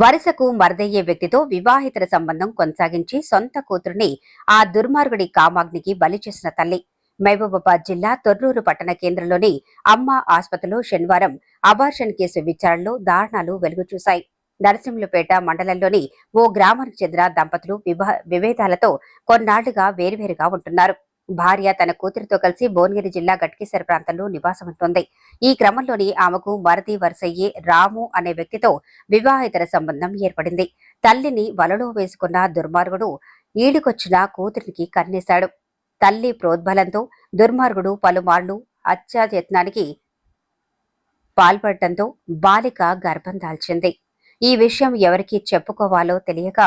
వరుసకు మరదయ్యే వ్యక్తితో వివాహితర సంబంధం కొనసాగించి సొంత కూతురుని ఆ దుర్మార్గుడి కామాగ్నికి బలి చేసిన తల్లి. మహబూబాబాద్ జిల్లా తొర్రూరు పట్టణ కేంద్రంలోని అమ్మ ఆసుపత్రిలో శనివారం అబార్షన్ కేసు విచారణలో దారుణాలు వెలుగు చూశాయి నరసింహులపేట మండలంలోని ఓ గ్రామానికి చెందిన దంపతులు విభా- విభేదాలతో కొన్నాళ్ళుగా వేరువేరుగా ఉంటున్నారు. భార్య తన కూతురితో కలిసి భువనగిరి జిల్లా గట్కేశ్వర ప్రాంతంలో నివాసం ఈ క్రమంలోని ఆమెకు మరది వరుసయ్యే రాము అనే వ్యక్తితో వివాహేతర సంబంధం ఏర్పడింది. తల్లిని వలలో వేసుకున్న దుర్మార్గుడు ఈడుకొచ్చిన కూతురికి కన్నేశాడు. తల్లి ప్రోద్బలంతో దుర్మార్గుడు పలుమార్లు హత్యాయత్నానికి పాల్పడటంతో బాలిక గర్భం దాల్చింది. ఈ విషయం ఎవరికి చెప్పుకోవాలో తెలియక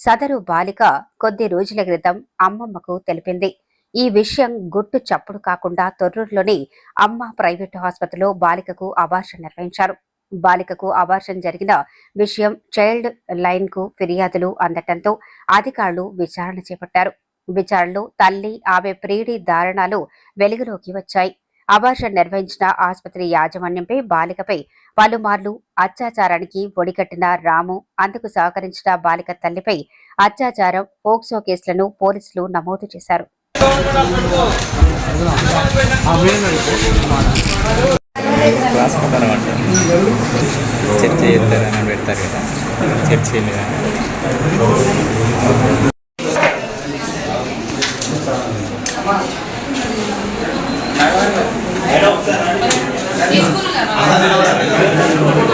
సదరు బాలిక కొద్ది రోజుల క్రితం అమ్మమ్మకు తెలిపింది. ఈ విషయం గుట్టు చప్పుడు కాకుండా తొర్రూరులోని అమ్మ ప్రైవేటు ఆసుపత్రిలో బాలికకు అబార్షన్ నిర్వహించారు. బాలికకు అబార్షన్ జరిగిన విషయం చైల్డ్ లైన్కు ఫిర్యాదులు అందటంతో అధికారులు విచారణ చేపట్టారు. విచారణలో తల్లి ఆమె ప్రియుడి దారుణాలు వెలుగులోకి వచ్చాయి. అబార్షన్ నిర్వహించిన ఆసుపత్రి యాజమాన్యంపై బాలికపై పలుమార్లు అత్యాచారానికి ఒడిగట్టిన రాము అందుకు సహకరించిన బాలిక తల్లిపై అత్యాచారం పోక్సో కేసులను పోలీసులు నమోదు చేశారు. క్లాస్ అంట చర్చ చేస్తారని పెడతారు కదా చర్చ చేయలేదా తీసుకున్నాను